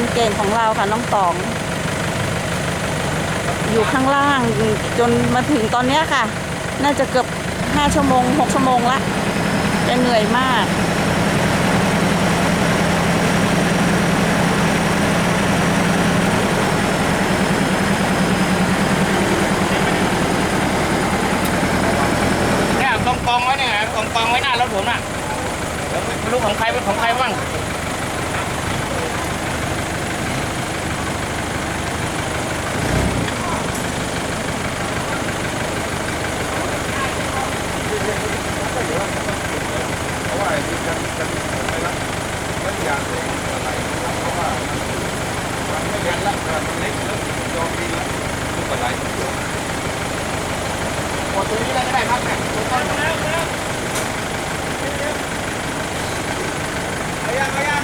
คนเก่งของเราค่ะน้องตอง อยู่ข้างล่างจนมาถึงตอนนี้ค่ะ น่าจะเกือบห้าชั่วโมงหกชั่วโมงละแกเหนื่อยมากเนี่ยกองกองไว้เนี่ยกองกองไว้หน้ารถผมน่ะเดี๋ยวไม่รู้ของใครเป็นของใครบ้าง เพราะว่าไอ้ที่จะจะไม่รับไม่อยากเลยอะไรเพราะว่ามันไม่ยันละมันเล็กแล้วยอมดีแล้วทุกอะไร หมดตรงนี้เลยก็ได้ครับเนี่ยตรงต้นแล้วแล้ว เอายังเอายัง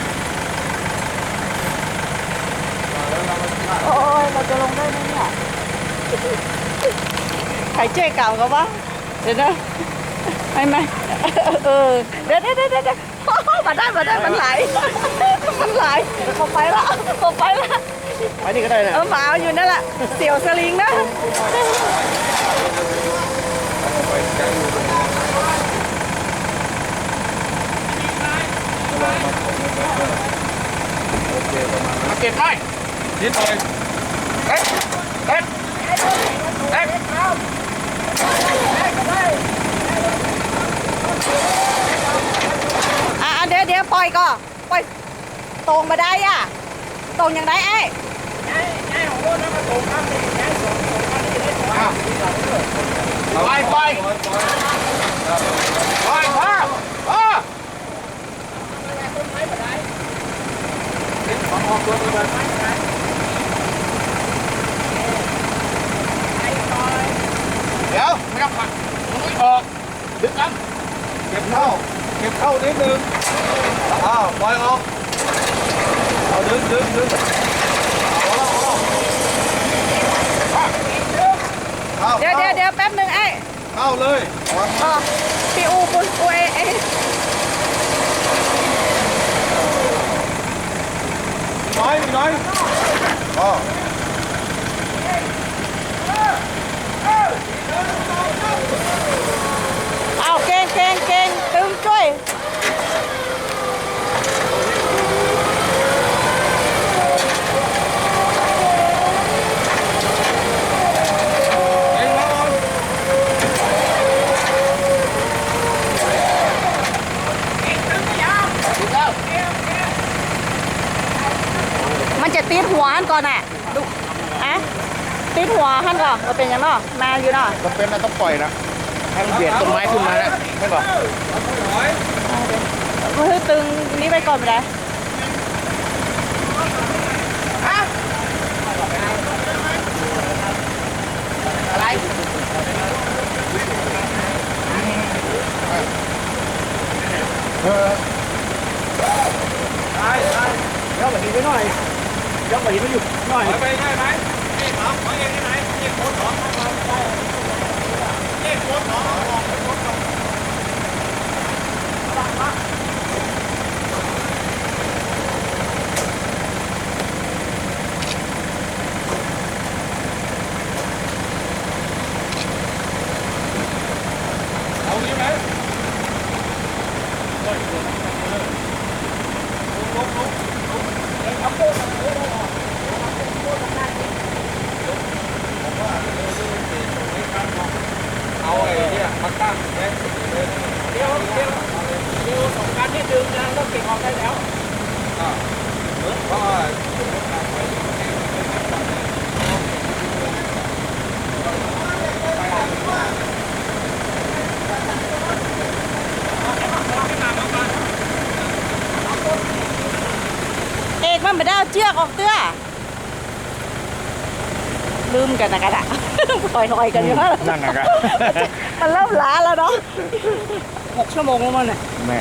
โอ้ยเราจะลงได้ไหมเนี่ย ใครเจ๊เก่ากันวะเดี๋ยวนะไม่ไม่เออเดี๋ยวเดี๋ยวเดี๋ยวเดี๋ยวมาได้มาได้มันไหลมันไหลผมไปละผมไปละไปนี่ก็ได้นะเออหมาอยู่นั่นแหละเสี่ยวสลิงนะไปใจอยู่ตรงนี้โอเคประมาณนั้นมาเก็บหน่อยนิดหน่อยเอ๊ะเอ๊ะเอ๊ะ อะเดี๋ยวเดี๋ยว ปล่อยก่อปล่อยตรงมาได้อะ ตรงอย่างไรไอ้ไปไปไปพ่อพ่อเดี๋ยวไม่ต้องผักตรงนี้ออกดึงกันเก็บเข้า เก็บเข้านิดนึงอ้าวปล่อยออกเอาดึงดึงดึงเอาเดี๋ยวเดี๋ยวเดี๋ยวแป๊บหนึ่งไอ้เข้าเลยอ๋อพี่อูปุนอูเอเอน้อยน้อยอ๋อ เอาเก่งเก่งเก่งตึงช่วย เองมาก่อน ดึงแล้ว มันจะติดหัวหันก่อนอะดูอะติดหั วหันก่อนมันเป็นยังเนาะมาอยู่เนาะจำเป็นนะต้องปล่อยนะให้มันเบียดต้นไม้ขึ้นมานะไม่บอกก็คือตึงนี้ไปก่อนไปได้อะไรตายตายยกแบบนี้ไปหน่อยยกแบบนี้ไปอยู่หน่อยถอยไปได้ไหม นี่ถามถอยเองที่ไหนนี่โค้ดสองนี่โค้ดสองนี่โค้ดสองโค้ดสอง เอางี้ไหมเอาไอ้เนี่ยมาตั้งแค่เลย เดี๋ยวเดี๋ยวเดี๋ยวสองการที่ดึงนะ ก็เก็บออกได้แล้วอ่าเพราะว่าเอกมันไม่ได้เอาเชือกออกเตื้อลืมกันนะกันอะถอยถอยๆกันอยู่แล้วนั่นนะครับมันเริ่มล้าแล้วเนาะหกชั่วโมงแล้วมันอะแม่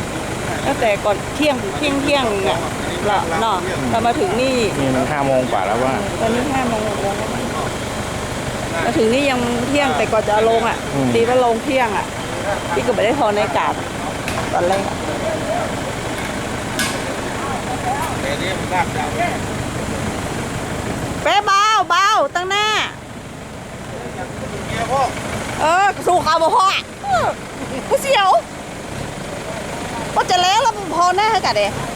ตั้งแต่ก่อนเที่ยงเที่ยงเที่ยงอะละเนาะเรามาถึงนี่นี่มันห้าโมงกว่าแล้วว่าตอนนี้ห้าโมงหกโมงแล้วมั้งมาถึงนี่ยังเที่ยงแต่ก่อนจะลงอะอืมตีว่าลงเที่ยงอะพี่ก็ไม่ได้ทอนในกาดตอนแรกแต่นี่มันลากยาวเป๊ะเบาเบาตั้งหน้าเกียร์พ่อเออสู้เขาบ่พอเออกูเสียว ก็จะแล้วแล้วพอแน่กะเด้ม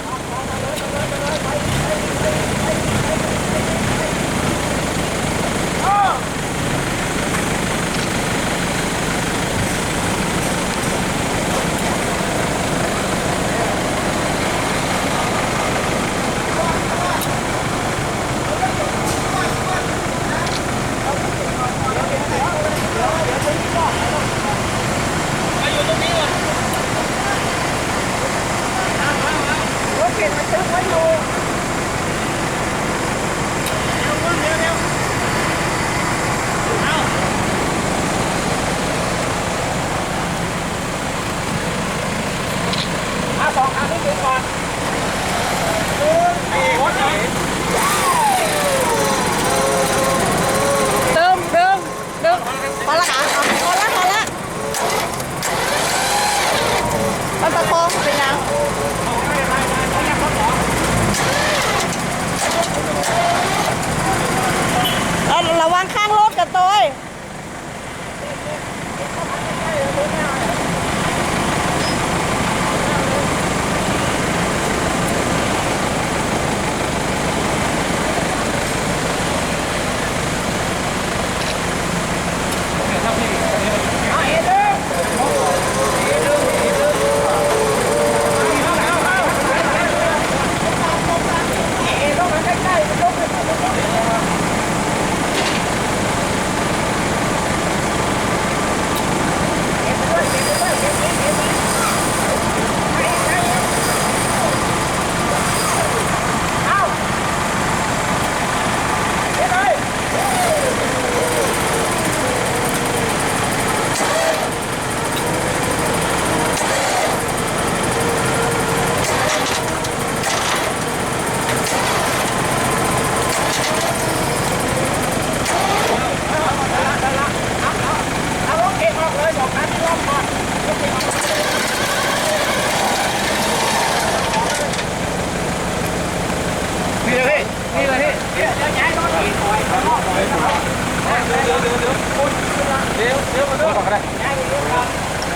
เดี๋ยวเดี๋ยวมาดูก่อนก็ได้ย้ยรถก่อน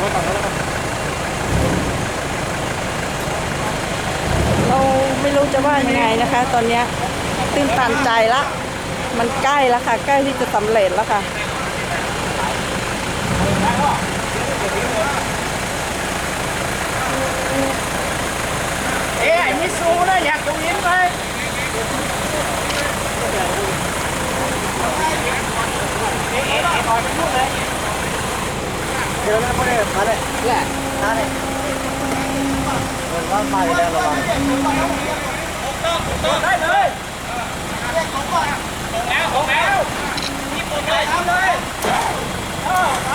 รถก่อนรถก่อนเราไม่รู้จะว่ายังไงนะคะ ตอนนี้ตื้นตันใจละ มันใกล้แล้วค่ะ ใกล้ที่จะสำเร็จแล้วค่ะเอ๊ะไอ้มิซูนะอยากดูยิ้มไหม เอ๊ะเอ๊ะเอ๊ะถอยไปนู่นเลยเดี๋ยวนะพ่อเนี่ยมาเลยแหละมาเลยเปิดว่ามาแล้วระวังได้เลยแล้วของแล้วนี่ปุ่นเลยทำเลยเออไป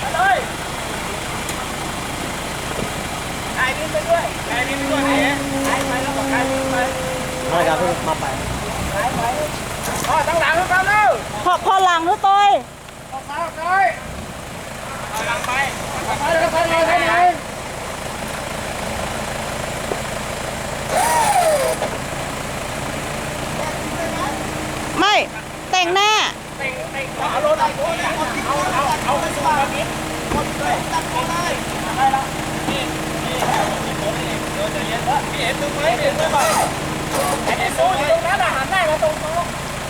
ไปเลยไอ้ดินไปด้วยไอ้ดินไปด้วยเอ๊ะไอ้ไปแล้วก็ไอ้ดินไปมาครับพี่มาไป อ๋อตั้งหลังแล้วกันเร็วพอพอหลังนู้ตัวออกมาออกไปเอาหลังไปไปแล้วไปเลยไปเลยไม่ แต่งหน้าเต่งเต่งเอารถเอาเอาเอาเอาไปส่งแบบนี้คนเลยตั้งตัวเลยได้แล้วนี่นี่เดี๋ยวจะเย็นแล้วพี่เห็นตรงไหมเห็นไหม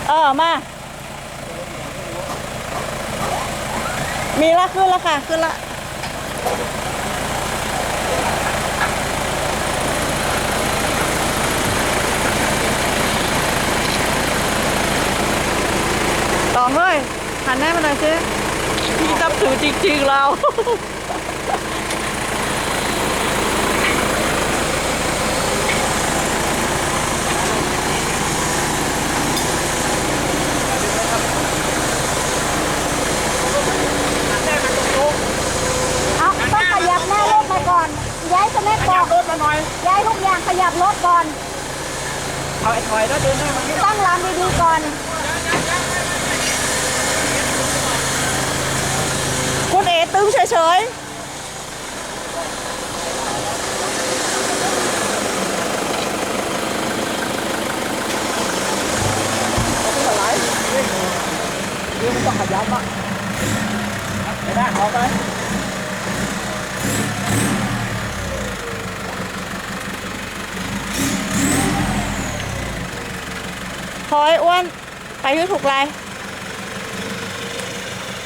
เออมา มีละขึ้นละค่ะ ขึ้นละต่อเฮ้ยหันหน้ามาหน่อยสิพี่จับถือจริงๆเราต้องขยับหน้ารถมาก่อน ย้าย สแน็คขก่ยัอบนรถมาหน่อย ย้ายทุกอย่างขยับรถก่อนเอาไอ้ถอยแล้วเดินหน้ามาตั้งลำดีๆก่อน คุณเอ๋ตึงเฉยๆย้ำอะไม่ได้ขอไป พอไอ้อ้วนไปที่ถูกลาย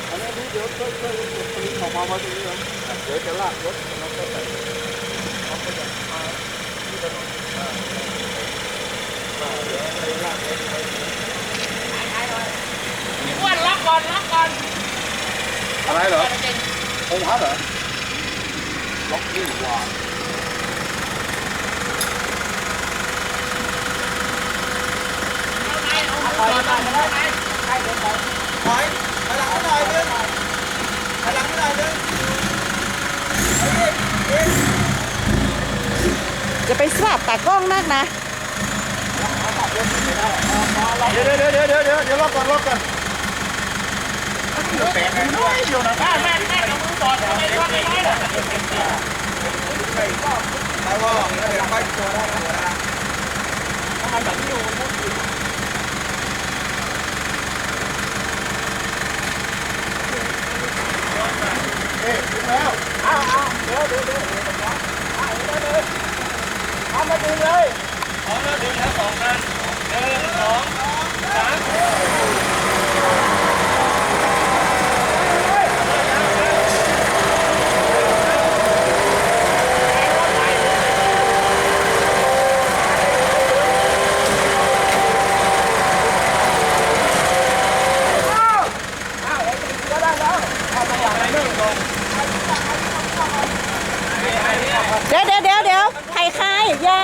อันนี้เดี๋ยวช่วยช่วยปริ้นออกมามาตรงนี้ครับเดี๋ยวจะลากรถเราก็ใส่เขาก็จะมาที่ถนนอ่าอ่าเดี๋ยวไปลากรถไปอ้วนล็อกก่อนล็อกก่อนอะไรเหรอองค์พัดเหรอล็อกนี่ว่า ถอยไปได้ไหมถอยไปหลังหน่อยนึงไปหลังหน่อยนึงจะไปสลับตากล้องนักนะเดี๋ยวเดี๋ยวเดี๋ยวเดี๋ยวเดี๋ยวเดี๋ยวล็อกก่อนล็อกก่อนแม่แม่แม่เอามือสอดทำไมล็อกไม่ได้ล่ะไปว่าเดี๋ยวไปตัวได้ตัวได้ทำไมแบบนี้อยู่มันพูดเอ๊ะถึงแล้วเอาเอาเดี๋ยวเดี๋ยวเดี๋ยวเอาเลยเอามาดึงเลย พร้อมแล้วดึงทั้งสองคันหนึ่งสองสาม เดี๋ยวเดี๋ยวเดี๋ยวเดี๋ยวใครใครอยา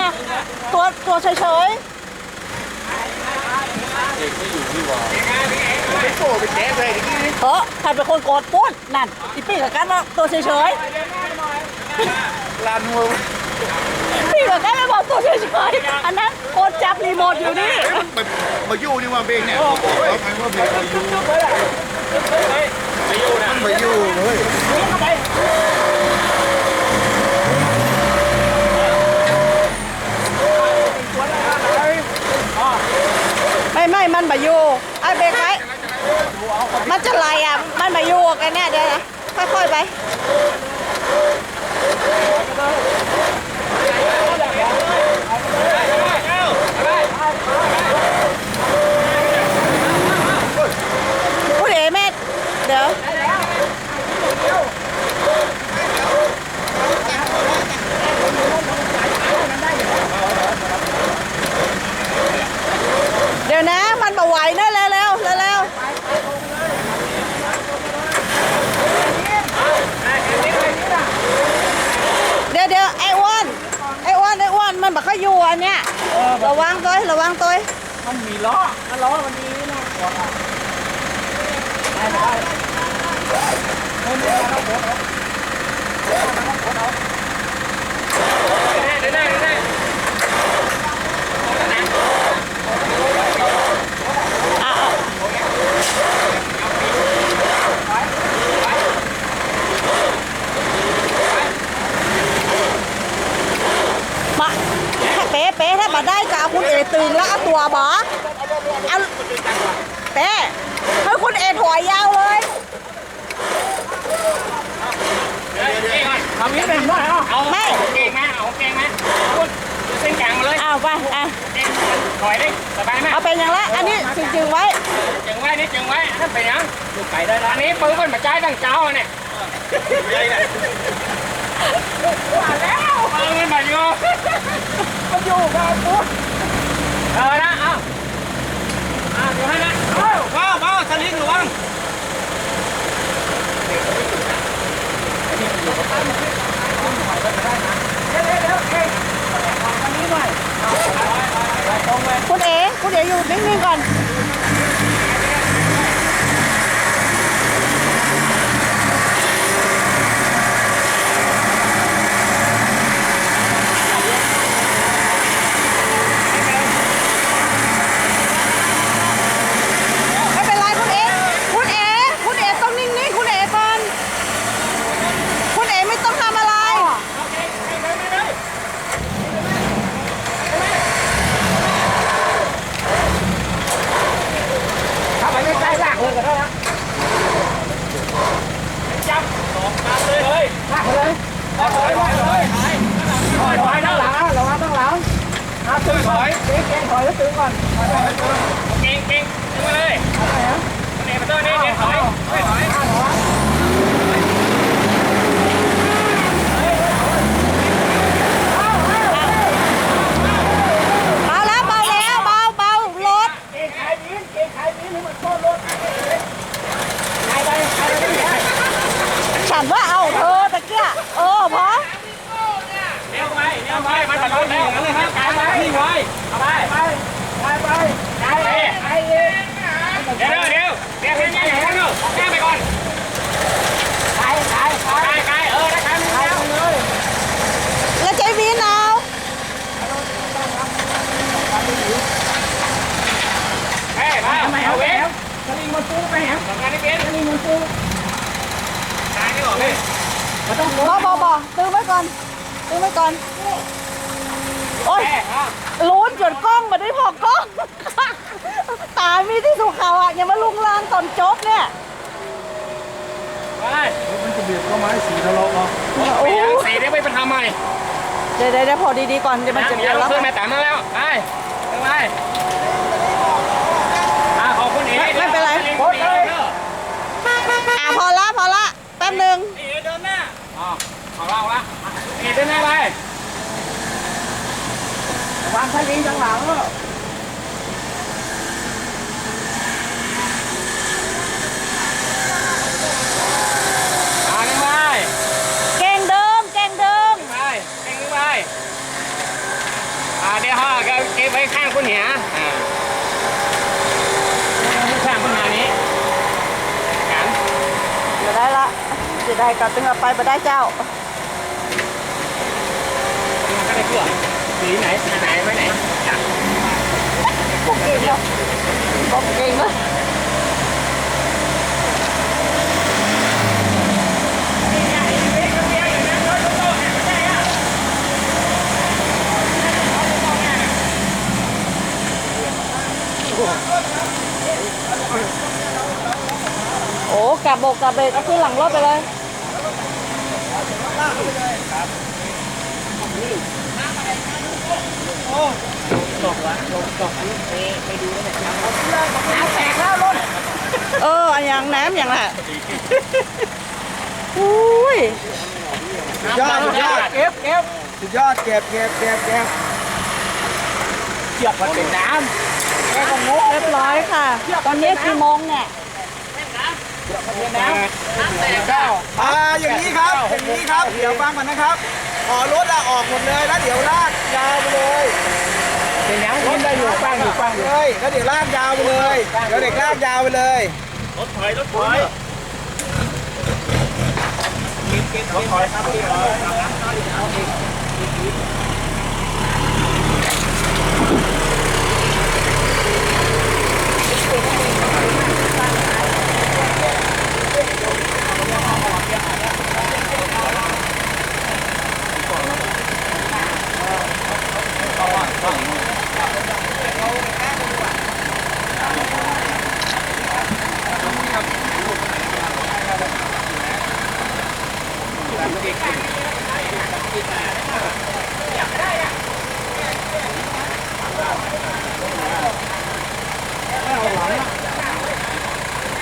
ตัวตัว เฉยไปโซ่ไปแจ๊เลยๆเออใครเป็นคนโกดปุ้นนั่นอีปีกับกันว่าตัวเฉยลานมือๆปีกับกันแล้วบอกตัวเฉยๆอันนั้นโกดจับรีโมทอยู่นี่มันมาอยู่นี่ว่าเบงเนี่ยเอาไปว่าเบงมาอยู่ไปอยู่นะมาอยู่เฮ้ย ไม่ไม่มันมาอยู่ไอ้เบรกไว้มันจะไหลอะมันมาอยู่กันเนี่ยเดี๋ยวนะค่อยๆไป คุณเอ๋แม่เดี๋ยวเดี๋ยวนะ มันมาไหวนะเร็วเร็วเร็วเร็วเดี๋ยวเดี๋ยวไอ้อ้วนไอ้อ้วนไอ้อ้วนมันบอกเขาอยู่อันเนี้ยระวังตัวระวังตัว มันมี ล้อมันดีนะก่อนอะได้ไม่ได้ไม่ได้ได้ได้ได้มาเป๊ะเป๊ะถ้ามาได้ก็เอาคุณเอตึงแล้วตัวบอ เอาเป๊ะให้คุณเอถอยยาวเลยทำนี้เป็นได้เหรอเอาไม่เก่งมาเอาเก่งมาคุณเส้นกลางมาเลยเอาไปอะเก่งถอยดิสบายไหมเอาเป็นอย่างละอันนี้จึงๆไว้จึงไว้นี่จึงไว้นั่นเป็นยังดูไก่ได้แล้วอันนี้ปืนมันมาจ่ายตั้งเจ้าเนี่ยไม่ได้ว่าแล้วปืนมันมาอยู่มันอยู่กับกูเออนะเอาอ่าอยู่ให้นะเอา ว้าวว้าวสลิงระวังคุณเอ๋คุณเอ๋อยู่นิ่งๆก่อนไม่เป็นไรคุณเอคุณเอคุณเอต้องนิ่งๆคุณเอก่อนคุณเอไม่ต้องทำอะไร ค อยแล้วซื้อก่อนเก่งเก่งขึ้นมาเลยนี่มาต้นนี่นี่ถอยถอยเบาแล้วเบาแล้วเบาเบารถเก่งขายดินเก่งขายดินให้มันต้นรถขายไปขายไปฉันว่าเอาเธอตะเกียเออพอเลี้ยวไปเลี้ยวไปมาถนนแล้วนั่นเลยครับ นี่ไว้เอาไปไปไปไปขายไปขายเองเดี๋ยวเดี๋ยวเดี๋ยวเดี๋ยวเดี๋ยวเดี๋ยวเดี๋ยวแก้ไปก่อนขายขายขายขายเออได้ขายขายเลยแล้วใจวินเอาเฮ้ยมาเอาเว้ยสลิงมันฟูไปแหมทำงานได้เป็นสลิงมันฟูขายนี่หรอพี่บอบอบอซื้อไว้ก่อนซื้อไว้ก่อน โอ้ยแม่ครับลุ้นจนกล้องมาได้พอกล้อง ตามีที่สุขเขาอะอย่ามาลุงลางตอนจบเนี่ย ไปมันจะเบียดก็ไม้สีทะเลาะเนาะไปยังสีได้ไม่เป็นทำใหม่เดี๋ยวเดี๋ยวเดี๋ยวพอดีๆก่อนเดี๋ยวมันจะเดี๋เดี๋ยยววแล้วขึ้นมาแต่มาแล้ว ไปไปอ่าขอบคุณเอ๋ไม่เป็นไรโคตรเลยอะพอละพอละแป๊บหนึงเอ๋เดินหน้าอ๋อขอเล่าละเอ๋เดินหน้าไป วางสลิงข้างหลังอ่าเดินไปเก่งเดิมเก่งเดิมไปเดินไปอ่าเดี๋ยวห่อก็เก็บไว้ข้างคุณเหียอ่าข้างคุณหานี้กันเดี๋ยวได้ละเดี๋ยวได้กลับตึงเอาไปไปได้เจ้ามันก็ได้เกลือ สีไหนสีไหนไว้ไหนจัดผมเก่งแล้วผมเก่งแล้วโอ้กลับบกกลับเบรกเอาขึ้นหลังรถไปเลย เอออันอย่างน้ำอย่างน่ะอุ้ยยอดสุดยอดเก็บเก็บสุดยอดเก็บเก็บเก็บเก็บเชือกมันเป็นน้เรียบร้อยค่ะ ตอนนี้กี่โมงเนี่ยำน้ำแตกเก้าอ่าอย่างนี้ครับอย่างนี้ครับเดี๋ยวฟังมันนะครับ ขอรถอะออกหมดเลยแล้วเดี๋ยวลากยาวไปเลยเป็นยังรถได้อยู่ฟังอยู่ฟังอยู่เลยแล้วเดี๋ยวลากยาวไปเลยเดี๋ยวเด็กลากยาวไปเลยรถถอยรถถอยรถถอยครับพี่ถอย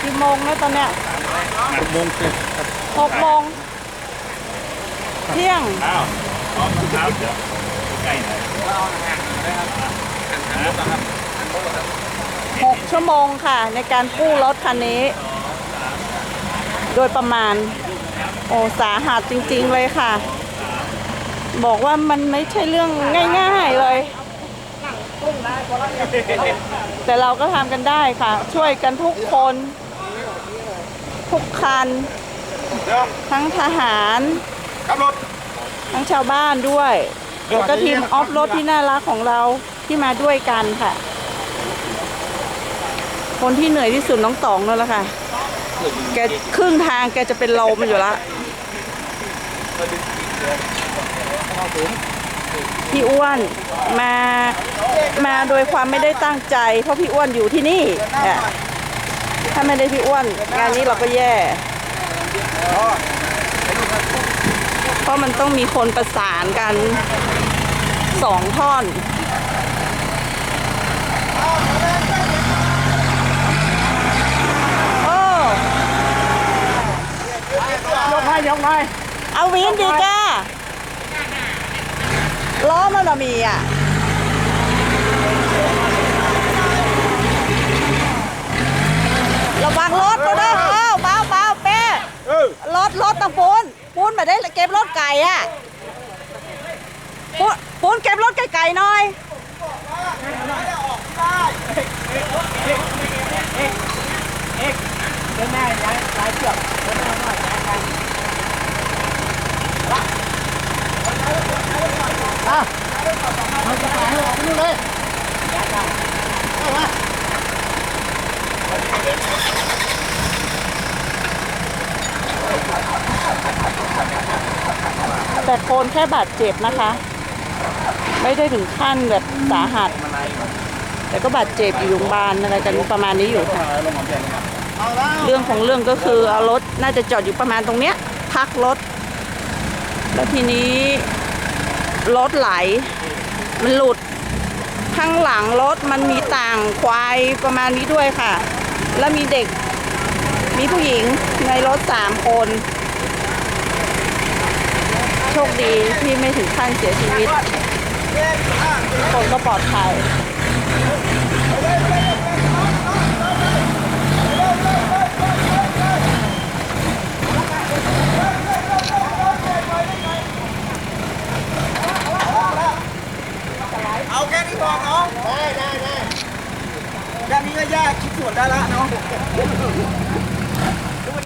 กี่โมงนะตอนเนี้ย โมงเสร็จ หกโมงเที่ยง อ้าวพร้อมครับเดี๋ยวใกล้หน่อย หกชั่วโมงค่ะ ในการกู้รถคันนี้ โดยประมาณ โอ้สาหัสจริงๆเลยค่ะ บอกว่ามันไม่ใช่เรื่องง่ายๆเลย แต่เราก็ทำกันได้ค่ะ ช่วยกันทุกคน ทุกคัน ทั้งทหารทั้งชาวบ้านด้วยแล้วก็ทีมออฟรถที่น่ารักของเราที่มาด้วยกันค่ะ คนที่เหนื่อยที่สุดน้องตองนั่นแหละค่ะ แกครึ่งทางแกจะเป็นลมอยู่ละพี่อ้วนมามาโดยความไม่ได้ตั้งใจ เพราะพี่อ้วนอยู่ที่นี่ถ้าไม่ได้พี่อ้วน งานนี้เราก็แย่เพราะมันต้องมีคนประสานกันสองท่อน หน่อยเอาวินดีก้าล้อมันน่ะมีอะระวังรถก็ได้เออเบาเบาเป้เออรถรถต้องปูนปูนมาได้เก็บรถไก่อะปูนปูนเก็บรถไก่ๆหน่อยเดินหน้าย้ายย้ายเชือกเดินหน้าหน่อยย้ายไป อะมันจะไปให้ออกไปนู่นเลยเอามาแต่โคนแค่บาดเจ็บนะคะ ไม่ได้ถึงขั้นแบบสาหัส แต่ก็บาดเจ็บอยู่โรงพยาบาลอะไรกันประมาณนี้อยู่ค่ะ เอาแล้ว เรื่องของเรื่องก็คือเอารถน่าจะจอดอยู่ประมาณตรงเนี้ยพักรถ แล้วทีนี้ รถไหล มันหลุด ข้างหลังรถมันมีต่างควายประมาณนี้ด้วยค่ะ แล้วมีเด็ก มีผู้หญิงในรถสามคน โชคดีที่ไม่ถึงขั้นเสียชีวิต คนก็ปลอดภัย ก่อนน้อง ได้ได้ได้ด้านนี้ก็แยกคิดส่วนได้ละน้อง